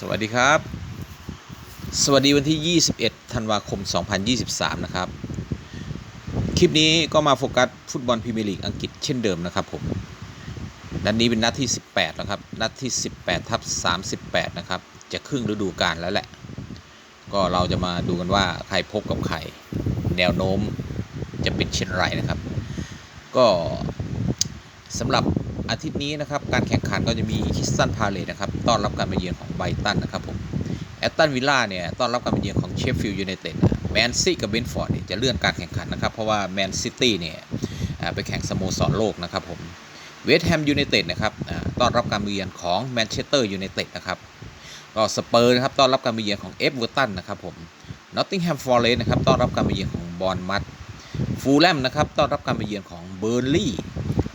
สวัสดีครับ สวัสดีวันที่ 21 ธันวาคม 2023 นะครับ คลิปนี้ก็มาโฟกัสฟุตบอลพรีเมียร์ลีกอังกฤษเช่นเดิมนะครับผม นัดนี้เป็นนัดที่ 18นะครับ นัดที่ 18 ทับ 38 นะครับ จะครึ่งฤดูกาลแล้วแหละ ก็เราจะมาดูกันว่าใครพบกับใคร แนวโน้มจะเป็นเช่นไรนะครับ ก็สำหรับ อาทิตย์นี้นะครับการแข่งขันก็จะมีคิสตันพาเลตนะครับต้อนรับการมาเยือนของไบรตันนะครับผมแอตตันวิลล่าเนี่ยต้อนรับการมาเยือนของเชฟฟิลด์ยูไนเต็ดแมนซีกับเบนฟอร์ดจะเลื่อนการแข่งขันนะครับเพราะว่าแมนซิตี้เนี่ยไปแข่งสโมสรโลกนะครับผมเวสต์แฮมยูไนเต็ดนะครับต้อนรับการมาเยือนของแมนเชสเตอร์ยูไนเต็ดนะครับก็สเปอร์นะครับต้อนรับการมาเยือนของเอฟเวอร์ตันนะครับผมนอตติงแฮมฟอร์เรสต์นะครับต้อนรับการมาเยือนของบอร์นมัดฟูลแลมนะครับต้อนรับการมาเยือนของเบอร์ลี่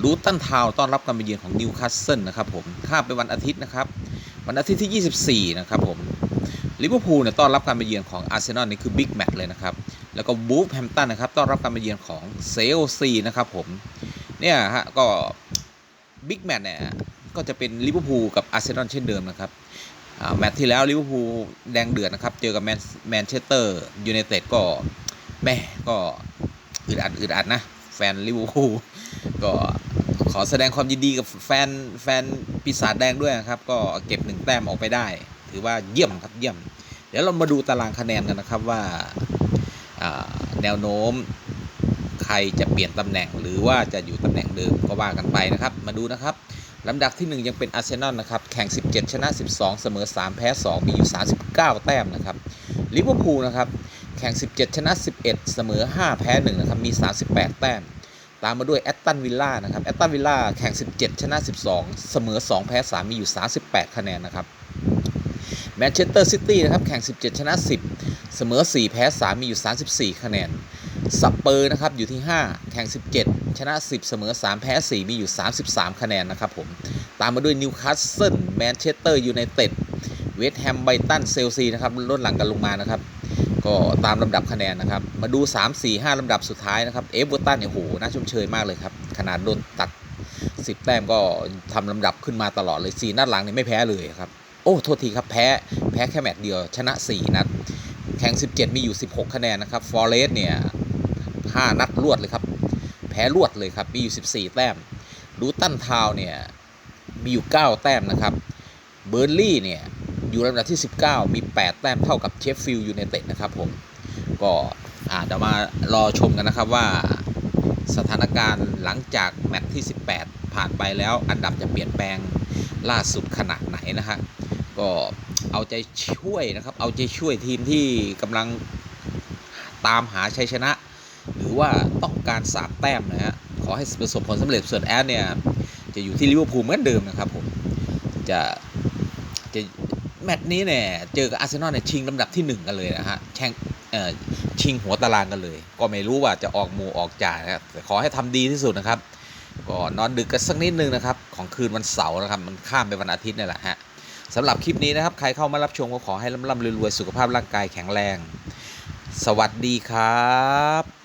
ลูตันทาวต้อนรับการมาเยือนของนิวคาสเซิลนะครับผมข้ามไปวันอาทิตย์นะครับ วันอาทิตย์ที่ 24 นะครับผมลิเวอร์พูลเนี่ยต้อนรับการมาเยือนของอาร์เซนอลนี่คือบิ๊กแมตช์เลยนะครับ แล้วก็บูฟแฮมตันนะครับต้อนรับการมาเยือนของเซลซีนะครับผมเนี่ยฮะก็บิ๊กแมตช์เนี่ยก็จะเป็นลิเวอร์พูลกับอาร์เซนอลเช่นเดิมนะครับแมตช์ที่แล้วลิเวอร์พูลแดงเดือดนะครับ เจอกับแมนเชสเตอร์ยูไนเต็ดก็แม่ก็อึดอัดอึดอัดนะ แฟนลิเวอร์พูลก็ อแสดงความยินดีกับแฟนแฟนปีศาจแดงด้วยนะครับ ก็เก็บหนึ่งแต้มออกไปได้ ถือว่าเยี่ยมครับเยี่ยม เดี๋ยวเรามาดูตารางคะแนนกันนะครับว่าอ่าแนวโน้มใครจะเปลี่ยนตำแหน่งหรือว่าจะอยู่ตำแหน่งเดิมก็ว่ากันไปนะครับ มาดูนะครับลำดับที่ 1 ยังเป็นอาร์เซนอลนะครับ แข่ง 17 ชนะ 12 เสมอ 3 แพ้ 2 มีอยู่ 39 แต้มนะครับลิเวอร์พูลนะครับ แข่ง 17 ชนะ 11 เสมอ 5 แพ้ 1 นะครับ มี 38 แต้ม ตามมาด้วยแอตตันวิลล่านะครับแอตตันวิลล่าแข่ง 17 ชนะ 12 เสมอ 2 แพ้ 3 มีอยู่ 38 คะแนนนะครับแมนเชสเตอร์ซิตี้นะครับแข่ง 17 ชนะ 10 เสมอ 4 แพ้ 3 มีอยู่ 34 คะแนนสเปอร์นะครับอยู่ที่ 5 แข่ง 17 ชนะ 10 เสมอ 3 แพ้ 4 มีอยู่ 33 คะแนนนะครับผมตามมาด้วยนิวคาสเซิลแมนเชสเตอร์ยูไนเต็ดเวสต์แฮมไบตันเซลซีนะครับลดหลังกันลงมานะครับ ก็ตามลำดับคะแนนนะครับ มาดู 3 4 5ลำดับสุดท้ายนะครับ เอฟเวอร์ตันเนี่ยโหน่าชมเชยมากเลยครับ ขนาดโดนตัด 10 แต้มก็ทำลำดับขึ้นมาตลอดเลย 4 นัดหลังเนี่ยไม่แพ้เลยครับ โอ้โทษทีครับ แพ้แพ้แค่แมตช์เดียวชนะ 4 นัด แข่ง 17 มีอยู่ 16 คะแนนนะครับฟอร์เรสเนี่ย 5 นัดรวดเลยครับ แพ้รวดเลยครับ มีอยู่ 14 แต้มลูตันทาวเนี่ยมีอยู่ 9 แต้มนะครับเบอร์ลี่เนี่ย อยู่ลำดับที่ 19 มี 8 แต้มเท่ากับเชฟฟิลด์ยูไนเต็ดนะครับผม ก็อาจจะเดี๋ยวมารอชมกันนะครับว่าสถานการณ์หลังจากแมตช์ที่ 18 ผ่านไปแล้วอันดับจะเปลี่ยนแปลงล่าสุดขนาดไหนนะฮะก็เอาใจช่วยนะครับ เอาใจช่วยทีมที่กำลังตามหาชัยชนะ หรือว่าต้องการสามแต้มนะฮะขอให้ประสบผลสำเร็จส่วนแอดเนี่ย จะอยู่ที่ลิเวอร์พูลเหมือนเดิมนะครับผมจะจะ แมตช์นี้เนี่ยเจอกับอาร์เซนอลเนี่ยชิงลำดับที่ 1 กันเลยนะฮะแข่งเอ่อชิงหัวตารางกันเลย ก็ไม่รู้ว่าจะออกหมูออกจ่ายนะครับแต่ขอให้ทำดีที่สุดนะครับ ก็นอนดึกกันสักนิดนึงนะครับ ของคืนวันเสาร์นะครับ มันข้ามไปวันอาทิตย์นี่แหละฮะสำหรับคลิปนี้นะครับ ใครเข้ามารับชมก็ขอให้ร่ำๆรวยๆ สุขภาพร่างกายแข็งแรง สวัสดีครับ